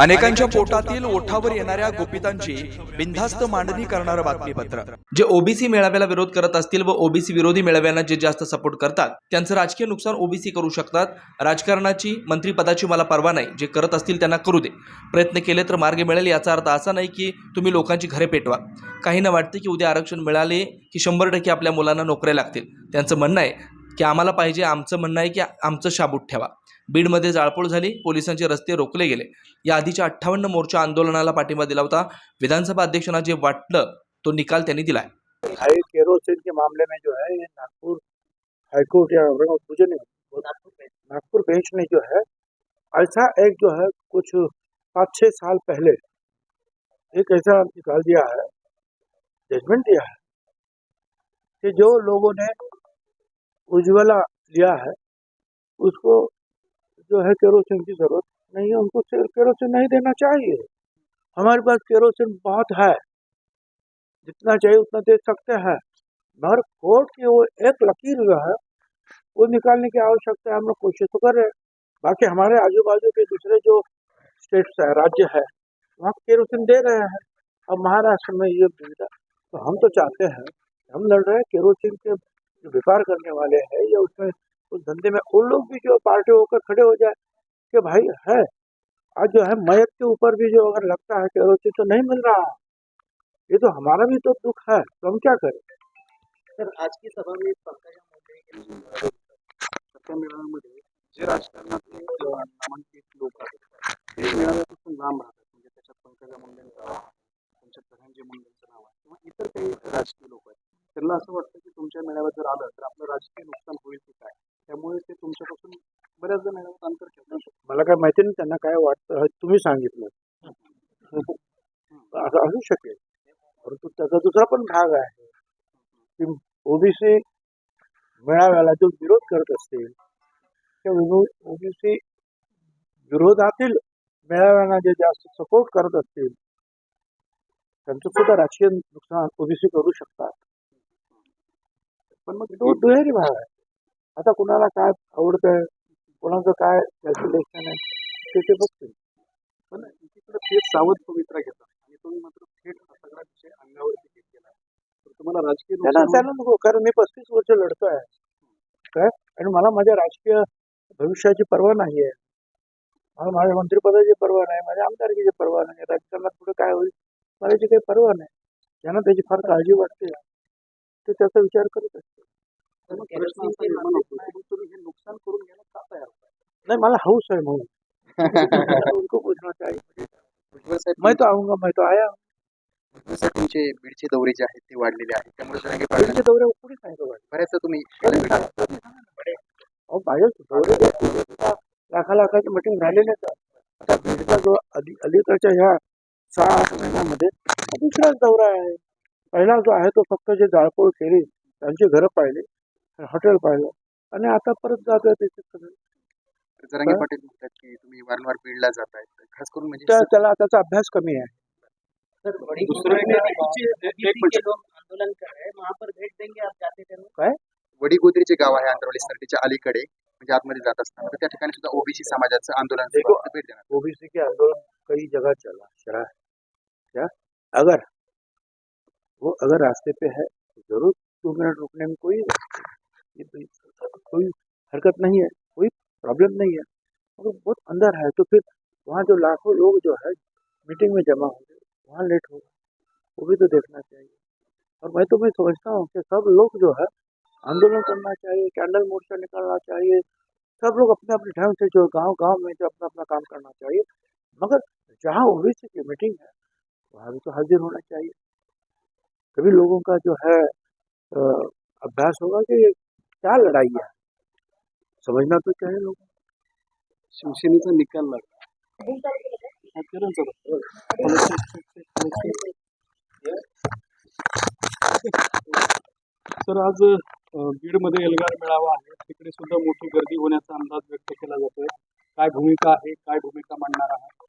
अनेकांच्या पोटातील ओठावर येणाऱ्या गोपितांची बिनधास्त मांडणी करणारं बातमीपत्र. जे ओबीसी मेळाव्याला विरोध करत असतील व ओबीसी विरोधी मेळाव्यांना जे जास्त सपोर्ट करतात त्यांचं राजकीय नुकसान ओबीसी करू शकतात. राजकारणाची मंत्रिपदाची मला परवा नाही. जे करत असतील त्यांना करू दे. प्रयत्न केले तर मार्ग मिळेल याचा अर्थ असा नाही की तुम्ही लोकांची घरे पेटवा. काहींना वाटते की उद्या आरक्षण मिळाले की शंभर टक्के आपल्या मुलांना नोकऱ्या लागतील. त्यांचं म्हणणं आहे की आम्हाला पाहिजे आमचं म्हणणं आहे की आमचं शाबूत ठेवा. बीडमध्ये जाळपोळ झाली पोलिसांचे रस्ते रोखले गेले. या आधीच्या अठ्ठावन्न मोर्चा आंदोलनाला पाठिंबा दिला होता. विधानसभा अध्यक्षांना जे वाटलं तो निकाल त्यांनी दिलाय. हाई केरोसिन के मामले में जो है ये नागपुर हाईकोर्ट या मुझे नहीं नागपुर बेंच ने जो है ऐसा एक जो है कुछ पाँच छः साल पहले एक ऐसा निकाल दिया है जजमेंट दिया है कि जो लोगों ने उज्ज्वला लिया है, उसको जो है केरोसिन की ज़रूरत नहीं है, उनको केरोसिन नहीं देना चाहिए। हमारे पास केरोसिन बहुत है, जितना चाहिए उतना दे सकते हैं। मगर कोर्ट की वो एक लकीर जो है, वो निकालने की आवश्यकता है, हम लोग कोशिश तो कर रहे हैं। बाकी हमारे आजू बाजू के दूसरे जो स्टेट्स है, राज्य है, वहाँ केरोसिन दे रहे हैं। अब महाराष्ट्र में ये तो हम तो चाहते हैं, हम लड़ रहे हैं केरोसिन के जो व्यापार करने वाले हैं या उसमें उस धंधे में उन लोग भी जो पार्टी होकर खड़े हो जाए कि भाई है आज जो है मयत के ऊपर भी जो अगर लगता है कि केरोसिन तो नहीं मिल रहा ये तो हमारा भी तो दुख है तो हम क्या करें? तर आज की सभा में जे राजकारणातले नामांकित लोक आहेत राहतात म्हणजे त्याच्यात पंकजा मुंडेंचं नाव आहे, मुंडेंचं नाव आहे किंवा इतर काही राजकीय लोक त्यांना असं वाटतं की तुमच्या मेळाव्यात जर आलं तर आपलं राजकीय नुकसान होईल की काय? त्यामुळे ते तुमच्यापासून बऱ्याचदा मेळाव्यात अंतर ठेवतात मला काय माहिती नाही त्यांना काय वाटतं तुम्ही सांगितलं. असं असू शकेल. परंतु त्याचा दुसरा पण भाग आहे. की ओबीसी मेळाव्याला जो विरोध करत असतील त्या ओबीसी विरोधातील मेळाव्यांना जे जास्त सपोर्ट करत असतील त्यांचं सुद्धा राजकीय नुकसान ओबीसी करू शकतात. पण मग तो दुहेरी भाग आहे. आता कुणाला काय आवडतंय कोणाचं काय कॅल्क्युलेशन आहे ते ते बघतील पण एकीकडे थेट सावध पवित्रा घेतात. आणि तुम्ही मात्र थेट हा सगळा विषय अंगावरती घेत गेला. तर तुम्हाला राजकीय नुकसान त्यांना नको कारण मी पस्तीस वर्ष लढतोय. काय? आणि मला माझ्या राजकीय भविष्याची पर्वा नाही आहे मला माझ्या मंत्रिपदाची पर्वा नाही माझ्या आमदारकीची पर्वा नाही राजकारणात पुढे काय होईल मला याची काही पर्वा नाही. ज्यांना त्याची फार काळजी वाटते ते त्याचा विचार करत असते तुम्ही हे नुकसान करून घ्यायला का तयार? नाही मला हौस आहे म्हणून. उनको पूछना चाहिए भुजबळ साहेब मैं तो आऊंगा मैं तो आया. भुजबळ साहेब तुमचे बीडचे दौरे जे आहेत ते वाढलेले आहेत. त्यामुळे जरांगे पाटलांनी त्यांच्या दौऱ्या कुठे सांगितलं बऱ्याचदा तुम्ही अहो दौरे लाखा लाखाची मिटिंग झालेली आहे आता बीडचा जो अली अलीकडच्या ह्या सहा आठ महिन्यामध्ये हा दुसराच दौरा आहे. पहिला जो आहे तो फक्त जे जाळपोळ केली त्यांची घरं पाहिली. हॉटेल पाहिलं आणि आता परत जातोय त्याचे सगळे जरांगे पाटील म्हणतात की तुम्ही वारंवार बीडला जाताय खास करून म्हणजे त्या- त्याला त्याचा अभ्यास कमी आहे दुसरं एक म्हणजे आंदोलन कर रहे हैं वहाँ पर भेज देंगे आप जाते थे काय वडीगोद्री जे गाव आहे आंतरवली सरटीच्या अलीकडे म्हणजे आतमध्ये जात असताना तर त्या ठिकाणी सुद्धा ओबीसी समाजाचं आंदोलन सुरू देखो, आहे. भेट देणार ओबीसी के आंदोलन कई जगह चला चला है क्या अगर वो अगर रास्ते पे है तो ज़रूर दो मिनट रुकने में कोई ये तो कोई हरकत नहीं है, कोई प्रॉब्लम नहीं है। मगर बहुत अंदर है तो फिर वहाँ जो लाखों लोग जो है मीटिंग में जमा होंगे, वहाँ लेट होगा। वो भी तो देखना चाहिए। और मैं तो मैं समझता हूँ कि सब लोग जो है, आंदोलन करना चाहिए कैंडल मोर्चा निकालना चाहिए। सब लोग अपने अपने ढंग से जो गाँव गाँव में जो अपना अपना काम करना चाहिए। मगर जहाँ ओबीसी की मीटिंग है, वहाँ भी तो हाजिर होना चाहिए। तभी लोगों का जो है अभ्यास होगा कि क्या लड़ाई है? समझना तो चाहिए लोग? शिवसेनेचा निकाल लागला हा. तर आज बीडमध्ये एल्गार मेळावा आहे. तिकडे सुद्धा मोठी गर्दी होण्याचा अंदाज व्यक्त केला जातोय. काय भूमिका आहे? काय भूमिका मांडणार आहात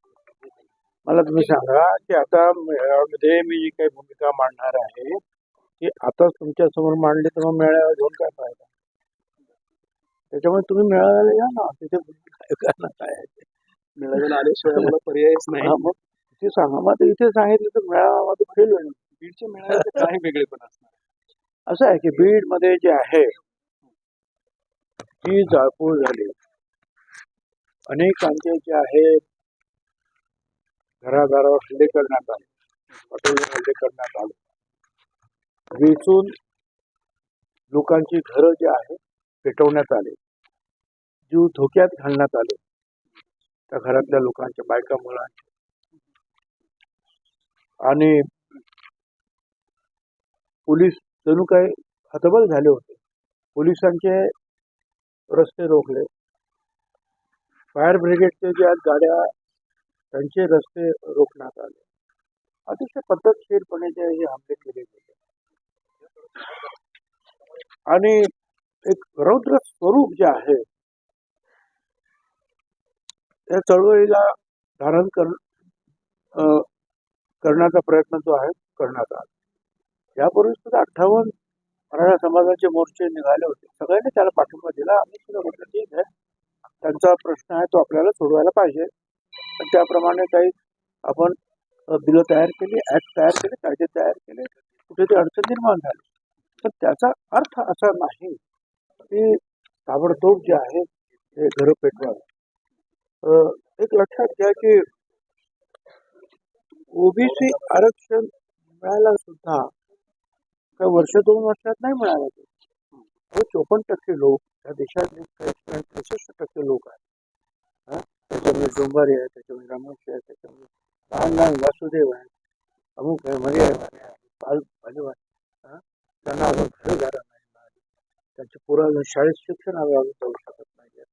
मला तुम्ही सांगा की आता मेळाव्यामध्ये मी जी काही भूमिका मांडणार आहे ती आताच तुमच्यासमोर मांडली तर मग मेळावा घेऊन काय फायदा? त्याच्यामुळे तुम्ही मेळाव्याला या ना. तिथे करणार? आहे ते. मेळाव्याला आल्याशिवाय आम्हाला पर्यायच नाही. मग इथे सांगा. मग इथे सांगितलं तर मेळावा फेल होईल बीडच्या मेळाव्याचे काय वेगळेपण असणार. असं आहे की बीडमध्ये जे आहे जी जाळपोळ झाली. अनेकांचे जे आहे घराघरावर हल्ले करण्यात आले. हॉटेलवर हल्ले करण्यात आले. वेचून लोकांची घरं जे आहे पेटवण्यात आले. जीव धोक्यात घालण्यात आले. त्या घरातल्या लोकांच्या बायका मुलांच्या आणि पोलीस जणू काही हतबल झाले होते. पोलिसांचे रस्ते रोखले. फायर ब्रिगेडचे ज्या गाड्या त्यांचे रस्ते रोखण्यात आले. अतिशय पद्धतशीरपणे जे हे हमले केले गेले. आणि एक रौद्र स्वरूप जे आहे त्या चळवळीला धारण कर करण्याचा प्रयत्न जो आहे करण्यात आला. यापूर्वी सुद्धा अठ्ठावन्न मराठा समाजाचे मोर्चे निघाले होते. सगळ्यांनी त्याला पाठिंबा दिला. आम्ही सुद्धा म्हटलं ठीक आहे. त्यांचा प्रश्न आहे तो आपल्याला सोडवायला पाहिजे. पण त्याप्रमाणे काही आपण बिलं तयार केली ऍक्ट तयार केले कायदे तयार केले. कुठे ते अडचण निर्माण झाली. तर त्याचा अर्थ असा नाही की ताबडतोब जे आहे ते घरं पेटवावं. एक लक्षात घ्या की ओबीसी आरक्षण मिळायला सुद्धा काही वर्ष दोन वर्षात नाही मिळाला ते. चोपन्न टक्के लोक या देशातले त्रेसष्ट टक्के लोक आहेत. त्याच्यामध्ये डोंबारी आहे त्याच्यामध्ये रामोशी आहे त्याच्यामध्ये लहान लहान वासुदेव आहे अमुक आहे मर्याय आहे बाल बालू आहे हा? त्यांना अजून घर घरा नाही मिळाली शाळेत शिक्षण शाळेत आम्ही जाऊ शकत नाही.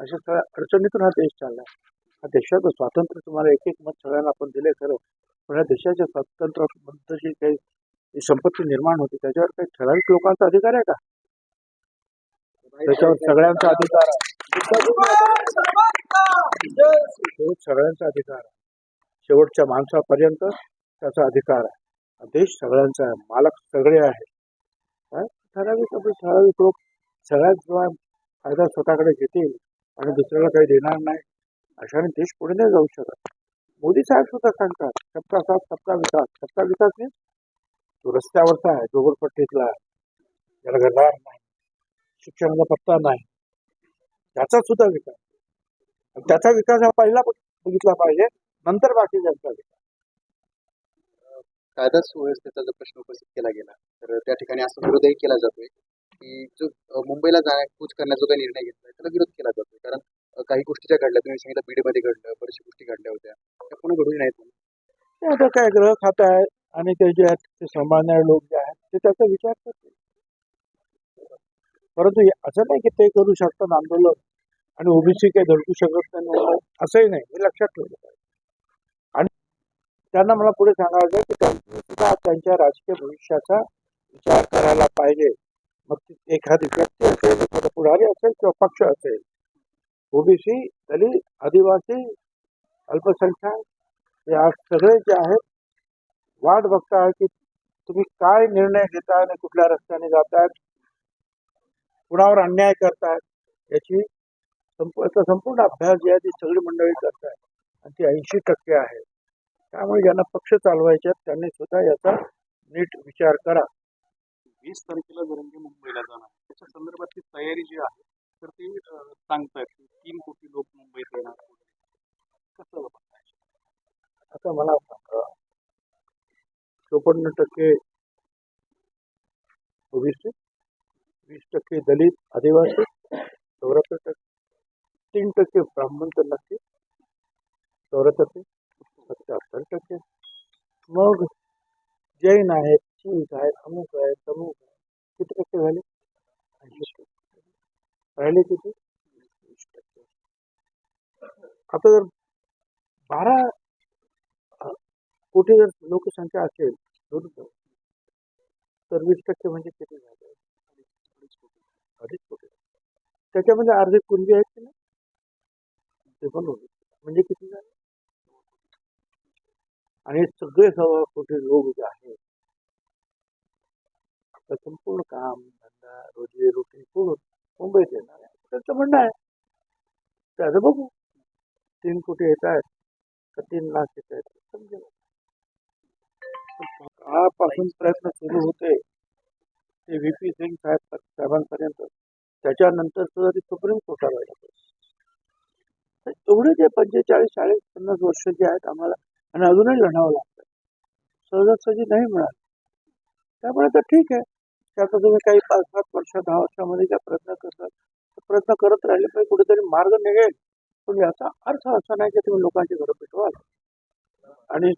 अशा सगळ्या अडचणीतून हा देश चाललाय हा देशाचं स्वातंत्र्य तुम्हाला एक एक मत सगळ्यांना आपण दिले खरं. पण ह्या देशाच्या स्वातंत्र्याबद्दलची काही संपत्ती निर्माण होती त्याच्यावर काही ठराविक लोकांचा अधिकार आहे का? त्याच्यावर सगळ्यांचा अधिकार आहे. सगळ्यांचा अधिकार आहे. शेवटच्या माणसापर्यंत त्याचा अधिकार आहे. हा देश सगळ्यांचा आहे. मालक सगळे आहेत काय? ठराविक आपले ठराविक लोक सगळ्यात जेव्हा फायदा स्वतःकडे घेतील आणि दुसऱ्याला काही देणार नाही अशाने देश पुढे नाही जाऊ शकत. मोदी साहेब सुद्धा सांगतात सबका साथ सबका विकास. सबका विकास नाही तो रस्त्यावरचा आहे जोगरपट्टीतला आहे त्याला घरदार नाही शिक्षणाचा पत्ता नाही त्याचा सुद्धा विकास. आणि त्याचा विकास हा पहिला बघितला पाहिजे नंतर बाकी त्यांचा विकास. कायदा सुव्यवस्थेचा जर प्रश्न उपस्थित केला गेला तर त्या ठिकाणी असा विरोधही केला जातोय. की जो मुंबईला जाण्या कूच करण्याचा काही निर्णय घेतलाय त्याला विरोध केला जातोय. कारण काही गोष्टी ज्या घडल्या तुम्ही सांगितलं बीडमध्ये घडलं बऱ्याचशा गोष्टी घडल्या होत्या. त्या पुन्हा घडू नाहीत. आता काय ग्रह खाता आहे आणि ते जे आहेत ते सांभाळणारे लोक जे आहेत ते त्याचा विचार करते परंतु असं नाही की ते करू शकतात आंदोलन आणि ओबीसी काही धडकू शकत नाही असंही नाही. हे लक्षात ठेवलं पाहिजे. आणि त्यांना मला पुढे सांगायचं की त्यांनी सुद्धा त्यांच्या राजकीय भविष्याचा विचार करायला पाहिजे. मग ती एखादी व्यक्ती असेल एखादा पुढारी असेल किंवा पक्ष असेल ओबीसी दलित आदिवासी अल्पसंख्याक हे आज सगळे जे आहेत वाट बघताय की तुम्ही काय निर्णय घेताय आणि कुठल्या रस्त्याने जातायत कुणावर अन्याय करतायत याची संप- संपूर्ण अभ्यास जे आहे ती सगळी मंडळी करतायत आणि ती ऐंशी टक्के आहे. त्यामुळे ज्यांना पक्ष चालवायचे आहेत त्यांनी सुद्धा याचा नीट विचार करा. वीस तारखेला जरंगे मुंबईला जाणार त्याच्या संदर्भातली तयारी जी आहे तर ती सांगतात की तीन कोटी लोक मुंबईत येणार कसं बघताय? आता मला सांगा चोपन्न टक्के ओबीसी वीस टक्के दलित आदिवासी चौऱ्याहत्तर टक्के तीन टक्के ब्राह्मण तर नक्की चौऱ्याहत्तर टक्के सत्याहत्तर टक्के मग जैन आहेत शीख आहेत अमुक आहे तमुक आहे किती टक्के झाले? ऐंशी टक्के. राहिले किती? वीस टक्के. आता जर बारा कोटी जर लोकसंख्या असेल तर वीस टक्के म्हणजे किती झाले? अडीच कोटी. त्याच्यामध्ये अर्धे कुणबी आहेत की नाही? ते पण होते. म्हणजे किती झाले? आणि सगळे सव्वा कोटी लोक जे आहेत आपलं संपूर्ण काम धंदा रोजी रोटी सोडून मुंबईत येणार आहे. त्यांचं म्हणणं आहे. त्याचं बघू. तीन कोटी येत आहेत. का तीन लाख येत आहेत समजेल. काळापासून प्रयत्न सुरू होते. ते व्ही पी सिंग साहेब साहेबांपर्यंत. त्याच्यानंतर सुद्धा ते सुप्रीम कोर्टाला गेलं. तर एवढे जे पंचेचाळीस चाळीस पन्नास वर्ष जे आहेत आम्हाला आणि अजूनही लढावं लागतं. सहजासहजी नाही मिळालं. त्यामुळे तर ठीक आहे. की आता तुम्ही काही पाच सात वर्ष दहा वर्षामध्ये ज्या प्रयत्न करतात तर प्रयत्न करत राहिले पाहिजे कुठेतरी मार्ग निघेल. पण याचा अर्थ असा नाही की तुम्ही लोकांची घरं पेटवाल. आणि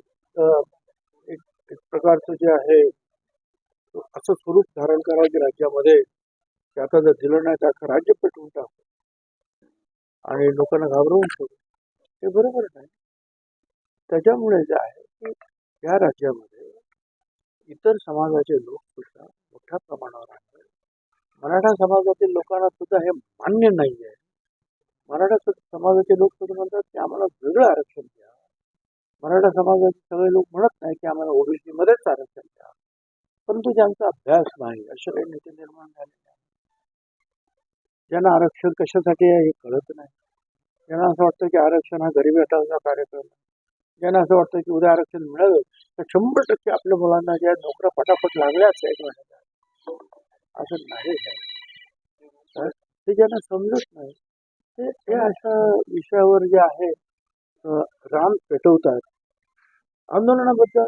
एक एक प्रकारचं जे आहे असं स्वरूप धारण करावं की राज्यामध्ये की आता जर दिलं नाही तर अख्खं राज्य पेटवून टाकू. आणि लोकांना घाबरवून ठेवू. हे बरोबर नाही. त्याच्यामुळे जे आहे की या राज्यामध्ये इतर समाजाचे लोक सुद्धा मोठ्या प्रमाणावर आहेत. मराठा समाजातील लोकांना सुद्धा हे मान्य नाही आहे मराठा समाजाचे लोक सुद्धा म्हणतात की आम्हाला वेगळं आरक्षण द्या. मराठा समाजाचे सगळे लोक म्हणत नाही की आम्हाला ओबीसी मध्येच आरक्षण द्या. परंतु ज्यांचा अभ्यास नाही असे काही नेते निर्माण झाले नाही ज्यांना आरक्षण कशासाठी आहे हे कळत नाही. ज्यांना असं वाटतं की आरक्षण हा गरिबी हटावचा कार्यक्रम आहे. ज्यांना असं वाटतं की उद्या आरक्षण मिळालं तर शंभर टक्के आपल्या मुलांना ज्या नोकऱ्या पटापट लागल्याच आहेत म्हणतात असं नाही ते ज्यांना समजत नाही ते हे अशा विषयावर जे आहे राम रान पेटवतात. आंदोलनाबद्दल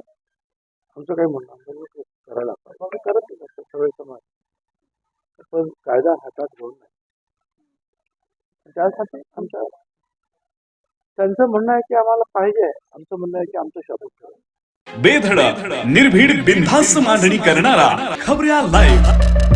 आमचं काही म्हणणं आंदोलन करायला पाहिजे करत नाही सगळे समाज. पण कायदा हातात घेऊन नाही. त्यासाठी आमच्या त्यांचं म्हणणं आहे की आम्हाला पाहिजे आमचं म्हणणं आहे की आमचं शब्द ठेवा. बेधडक निर्भीड बिनधास्त मांडणी करणारा खबऱ्या लाईव्ह